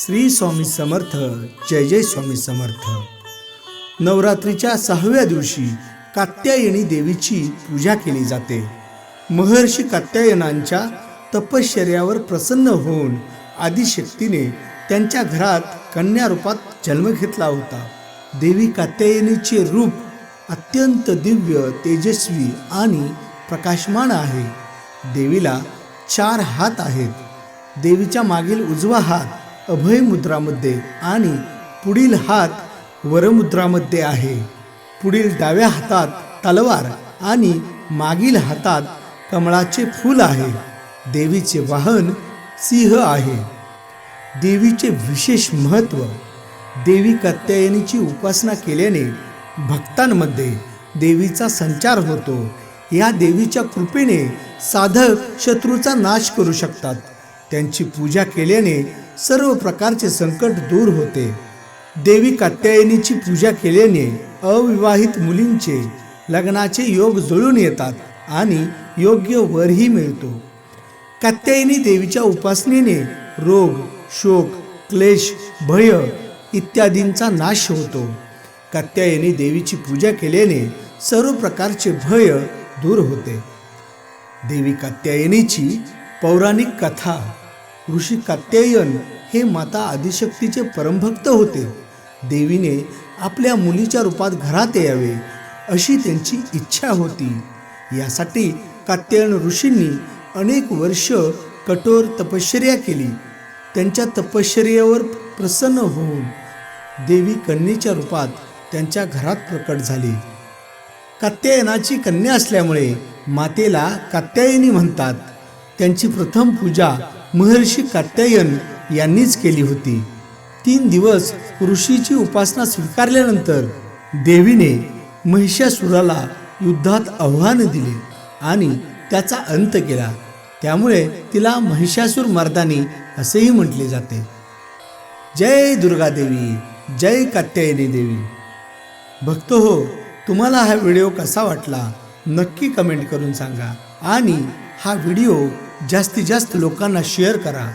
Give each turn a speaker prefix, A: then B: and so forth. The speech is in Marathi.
A: श्री स्वामी समर्थ जय जय स्वामी समर्थ. नवरात्रीच्या सहाव्या दिवशी कात्यायनी देवीची पूजा केली जाते. महर्षी कात्यायनांच्या तपश्चर्यावर प्रसन्न होऊन आदिशक्तीने त्यांच्या घरात कन्या रूपात जन्म घेतला होता. देवी कात्यायनीचे रूप अत्यंत दिव्य तेजस्वी आणि प्रकाशमान आहे. देवीला चार हात आहेत. देवीच्या मागील उजवा हात अभय मुद्रामध्ये आणि पुढील हात वरमुद्रामध्ये आहे. पुढील डाव्या हातात तलवार आणि मागील हातात कमळाचे फूल आहे. देवीचे वाहन सिंह आहे. देवीचे विशेष महत्त्व देवी कात्यायनीची उपासना केल्याने भक्तांमध्ये देवीचा संचार होतो. या देवीच्या कृपेने साधक शत्रूचा नाश करू शकतात. त्यांची पूजा केल्याने सर्व प्रकारचे संकट दूर होते. देवी कात्यायनीची पूजा केल्याने अविवाहित मुलींचे लग्नाचे योग जुळून येतात आणि योग्य वरही मिळतो. कात्यायनी देवीच्या उपासनेने रोग शोक क्लेश भय इत्यादींचा नाश होतो. कात्यायनी देवीची पूजा केल्याने सर्व प्रकारचे भय दूर होते. देवी कात्यायनीची पौराणिक कथा ऋषी कात्यायन हे माता आदिशक्तीचे परमभक्त होते. देवीने आपल्या मुलीच्या रूपात घरात यावे अशी त्यांची इच्छा होती. यासाठी कात्यायन ऋषींनी अनेक वर्ष कठोर तपश्चर्या केली. त्यांच्या तपश्चर्येवर प्रसन्न होऊन देवी कन्येच्या रूपात त्यांच्या घरात प्रकट झाली. कात्यायनाची कन्या असल्यामुळे मातेला कात्यायनी म्हणतात. त्यांची प्रथम पूजा महर्षी कात्यायन यांनीच केली होती. तीन दिवस ऋषीची उपासना स्वीकारल्यानंतर देवीने महिषासुराला युद्धात आव्हान दिले आणि त्याचा अंत केला. त्यामुळे तिला महिषासूर मर्दानी असेही म्हटले जाते. जय दुर्गा देवी जय कात्यायनी देवी. भक्त हो तुम्हाला हा व्हिडिओ कसा वाटला नक्की कमेंट करून सांगा आणि हा व्हिडिओ जास्तीत जास्त लोकांना शेअर करा.